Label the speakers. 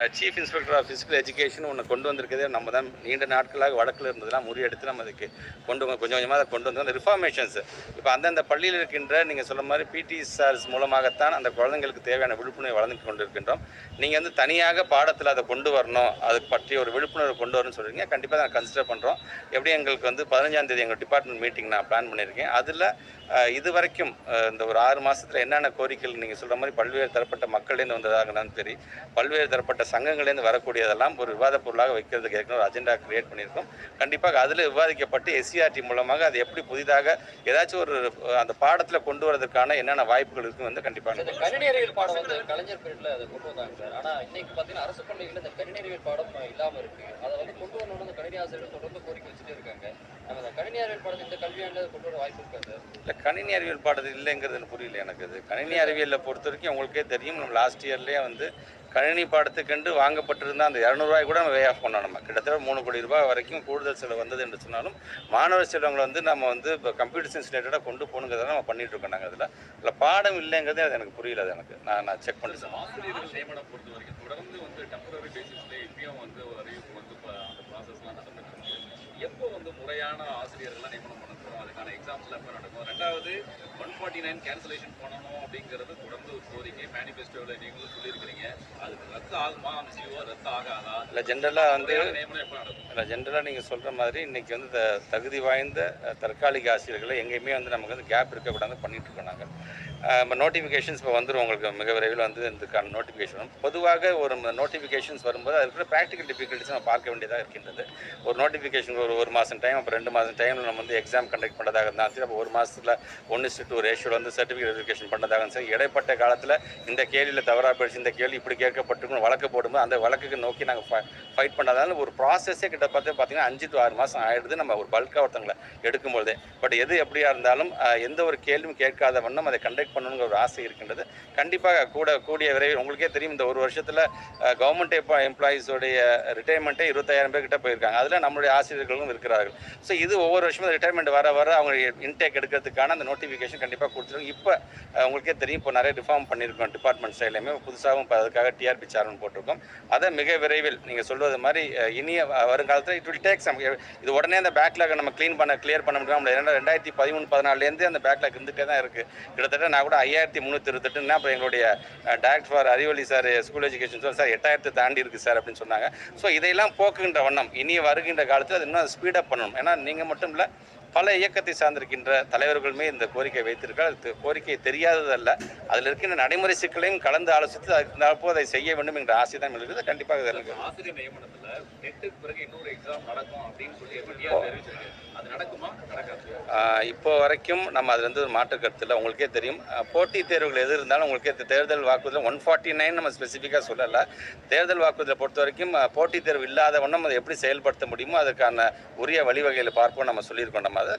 Speaker 1: Chief inspector of physical education ஒன்று கொண்டு வந்திருக்கதே நம்ம தான். நீண்ட நாட்களாக வழக்கில் இருந்ததெல்லாம் முறியெடுத்து நம்ம அதுக்கு கொண்டு வந்து கொஞ்சம் கொஞ்சமாக அதை கொண்டு வந்து அந்த ரிஃபார்மேஷன்ஸ் இப்போ அந்தந்த பள்ளியில் இருக்கின்ற நீங்கள் சொல்ல மாதிரி பிடி சார்ஸ் மூலமாகத்தான் அந்த குழந்தைங்களுக்கு தேவையான விழிப்புணர்வு வளர்ந்து கொண்டு இருக்கின்றோம் நீங்கள் வந்து தனியாக பாடத்தில் அதை கொண்டு வரணும். அது பற்றி ஒரு விழிப்புணர்வு கொண்டு வரணும்னு சொல்கிறீங்க கண்டிப்பாக நான் கன்சிடர் பண்ணுறோம் எப்படி எங்களுக்கு வந்து பதினஞ்சாம் தேதி எங்கள் டிபார்ட்மெண்ட் மீட்டிங் நான் பிளான் பண்ணியிருக்கேன். அதில் இது வரைக்கும் இந்த ஒரு ஆறு மாதத்தில் என்னென்ன கோரிக்கைகள் நீங்கள் சொல்கிற மாதிரி பல்வேறு தரப்பட்ட மக்கள்லேருந்து வந்ததாக இருந்தாலும் சரி பல்வேறு தரப்பட்ட சங்கங்கள்லேருந்து வரக்கூடியதெல்லாம் ஒரு விவாத பொருளாக வைக்கிறதுக்கு ஏற்கனவே ஒரு அஜெண்டா கிரியேட் பண்ணியிருக்கோம். கண்டிப்பாக அதில் விவாதிக்கப்பட்டு எஸ்சிஆர்டி மூலமாக அது எப்படி புதிதாக ஏதாச்சும் ஒரு அந்த பாடத்தில் கொண்டு வரதுக்கான என்னென்ன வாய்ப்புகள் இருக்குன்னு வந்து கண்டிப்பாக
Speaker 2: இந்த கணினி அறிவியல் பாடம் வந்து கலைஞர் பீரியட்ல அதை கொண்டு வந்தாங்க சார். ஆனா இன்னைக்கு பாத்தீங்கன்னா அரசு பள்ளிகள்ல இந்த கணினி அறிவியல் பாடம் இல்லாம இருக்கு. அதை வந்து கொண்டு வரணும்னு அந்த கணினி ஆசிரியர்கள் தொடர்ந்து கோரிக்கை வச்சுட்டே இருக்காங்க. நம்ம கணினி அறிவியல் பாடத்தை இந்த கல்வியாண்டுல கொண்டு வர வாய்ப்பு இருக்கா சார்?
Speaker 1: இல்லை கணினி அறிவியல் பாடது இல்லைங்கிறது புரியல எனக்கு. அது கணினி அறிவியலில் பொறுத்த வரைக்கும் உங்களுக்கே தெரியும். நம்ம லாஸ்ட் இயர்லேயே வந்து கணினி பாடத்துக்கென்று வாங்கப்பட்டிருந்த அந்த இரநூறுவாய் கூட நம்ம வே ஆஃப் பண்ணோம் நம்ம. கிட்டத்தட்ட மூணு கோடி ரூபாய் வரைக்கும் கூடுதல் செலவு வந்தது என்று சொன்னாலும் மாணவர் செல்வங்களை வந்து நம்ம வந்து இப்போ கம்ப்யூட்டர் சயின்ஸ் ரிலேட்டடாக கொண்டு போகணுங்கிறத நம்ம பண்ணிட்டு இருக்கோம் நாங்கள் அதில். இல்லை பாடம் இல்லைங்கிறது அது எனக்கு புரியல அது எனக்கு. நான் நான் செக் பண்ணி சொல்றேன்.
Speaker 3: ஆசிரியர்கள் நியமனம் பொறுத்த வரைக்கும் தொடர்ந்து வந்து டெம்பரரி பேசிஸ்ல இப்பயும் வந்து அறிவிப்பு வந்து அந்த ப்ராசஸ்லாம் நடந்துட்டு இருக்கு. எப்போ வந்து முறையான ஆசிரியர்கள்லாம் நியமனம் பண்ண போகிறோம் அதுக்கான எக்ஸாம்ஸ்லாம் எப்போ நடக்கும். ரெண்டாவது ஒன் ஃபார்ட்டி நைன் கேன்சலேஷன் பண்ணணும் அப்படிங்கிறது தொடர்ந்து ஒரு கோரிக்கை. மேனிஃபெஸ்டோவில் நீங்களும் சொல்லியிருக்கிறீங்க. அதுக்கு ரத்து ஆகுமா அந்த சிஓ ரத்து ஆகாதா?
Speaker 1: இல்லை ஜென்ரலாக வந்து இல்லை ஜென்ரலாக நீங்கள் சொல்கிற மாதிரி இன்றைக்கி வந்து த- தகுதி வாய்ந்த தற்காலிக ஆசிரியர்களை எங்கேயுமே வந்து நமக்கு வந்து கேப் இருக்கக்கூடாது பண்ணிட்டு இருக்கோம் நாங்கள் இப்போ நோட்டிஃபிகேஷன்ஸ் இப்போ வந்துடும் உங்களுக்கு மிக விரைவில் வந்து இதுக்கான நோட்டிஃபிகேஷன் பொதுவாக ஒரு நோட்டிஃபிகேஷன்ஸ் வரும்போது அது இருக்கிற ப்ராக்டிக்கல் டிஃபிகல்ட்டிஸ் நம்ம பார்க்க வேண்டியதாக இருக்கின்றது. ஒரு நோட்டிஃபிகேஷன் ஒரு ஒரு மாதம் டைம் அப்புறம் ரெண்டு மாதம் டைமில் நம்ம வந்து எக்ஸாம் கண்டக்ட் பண்ணுறதாக இருந்தாலும் சரி அப்போ ஒரு மாதத்தில் ஒன்று டு ஒரு ரேஷியோவில் வந்து சர்டிஃபிகேட் வெரிஃபிகேஷன் பண்ணதாக சார் சரி. இடைப்பட்ட காலத்தில் இந்த கேள்வியில் தவறாக போயிடுச்சு. இந்த கேள்வி இப்படி கேட்கப்பட்டிருக்கும் வழக்கு போடும்போது அந்த வழக்குக்கு நோக்கி நாங்கள் ஃபைட் பண்ணாதால ஒரு ப்ராசஸே கிட்ட பார்த்து பார்த்தீங்கன்னா அஞ்சு டு ஆறு மாதம் ஆயிடுது. நம்ம ஒரு பல்காக ஒருத்தங்களை எடுக்கும்பொழுது. பட் எது எப்படியா இருந்தாலும் எந்த ஒரு கேள்வியும் கேட்காத வண்ணம் அதை கண்டக்ட் பண்ணணுங்கிற ஒரு ஆசை இருக்கின்றது. கண்டிப்பாக கூட கூடிய விரைவில் உங்களுக்கே தெரியும் இந்த ஒரு வருஷத்தில் கவர்மெண்ட் எம்ப்ளாயீஸோடைய ரிட்டைர்மெண்ட்டே இருபத்தாயிரம் பேர் கிட்ட போயிருக்காங்க. அதில் நம்மளுடைய ஆசிரியர்களும் இருக்கிறார்கள். ஸோ இது ஒவ்வொரு வருஷமும் ரிட்டைர்மெண்ட் வர வர அவங்க இன்டேக் எடுக்கிறதுக்கான அந்த நோட்டிஃபிகேஷன் கண்டிப்பாக கொடுத்துருவோம் இப்போ உங்களுக்கே தெரியும் இப்போ நிறைய ரிஃபார்ம் பண்ணியிருக்கோம் டிபார்ட்மெண்ட் சைட்லையுமே புதுசாகவும் இப்போ அதுக்காக டிஆர்பி சார்னு போட்டிருக்கோம். அதை மிக விரைவில் நீங்கள் சொல்வது மாதிரி இனிய வருங்காலத்தில் இட் வில் டேக் சம் இது உடனே அந்த பேக்லாக் நம்ம க்ளீன் பண்ண கிளியர் பண்ண முடியாமல் ஏன்னா ரெண்டாயிரத்தி பதிமூணு பதினாலேருந்து அந்த பேக்லாக் இருந்துகிட்டே தான் இருக்குது கிட்டத்தட்ட நான் கூட ஐயாயிரத்தி முந்நூற்றி இருபத்தெட்டுன்னா அப்புறம் எங்களுடைய director for Arivoli sir school education sir sir எட்டாயிரத்தை தாண்டி இருக்குது சார் அப்படின்னு சொன்னாங்க. ஸோ இதையெல்லாம் போக்குகின்ற வண்ணம் இனி வருகின்ற காலத்தில் அது இன்னும் ஸ்பீடப் பண்ணணும். ஏன்னா நீங்கள் மட்டும் இல்லை பல இயக்கத்தை சார்ந்திருக்கின்ற தலைவர்களுமே இந்த கோரிக்கை வைத்திருக்கார் அது கோரிக்கை தெரியாததல்ல. அதில் இருக்கின்ற நடைமுறை சிக்கலையும் கலந்து ஆலோசித்து அதுக்கு தற்போது அதை செய்ய வேண்டும் என்ற ஆசை தான் இருக்குது. கண்டிப்பாக இது
Speaker 3: ஆசிரியர் நியமனத்தில் நெட்டுக்கு பிறகு இன்னொரு எக்ஸாம் நடக்கும் அப்படின்னு சொல்லி எப்படியா தெரிவிச்சிருக்கு அது நடக்குமா நடக்காது
Speaker 1: ஆஹ் இப்போ வரைக்கும் நம்ம அது வந்து ஒரு மாற்று கருத்தில் உங்களுக்கே தெரியும். போட்டி தேர்வுகள் எது இருந்தாலும் உங்களுக்கே தேர்தல் வாக்குறுதியில் ஒன் ஃபார்ட்டி நைன் நம்ம ஸ்பெசிஃபிக்காக சொல்லலை. தேர்தல் வாக்குறுதியை பொறுத்த வரைக்கும் போட்டித் தேர்வு இல்லாத அதை எப்படி செயல்படுத்த முடியுமோ அதுக்கான உரிய வழிவகையில் பார்ப்போம் நம்ம சொல்லியிருக்கோம். நம்ம அதை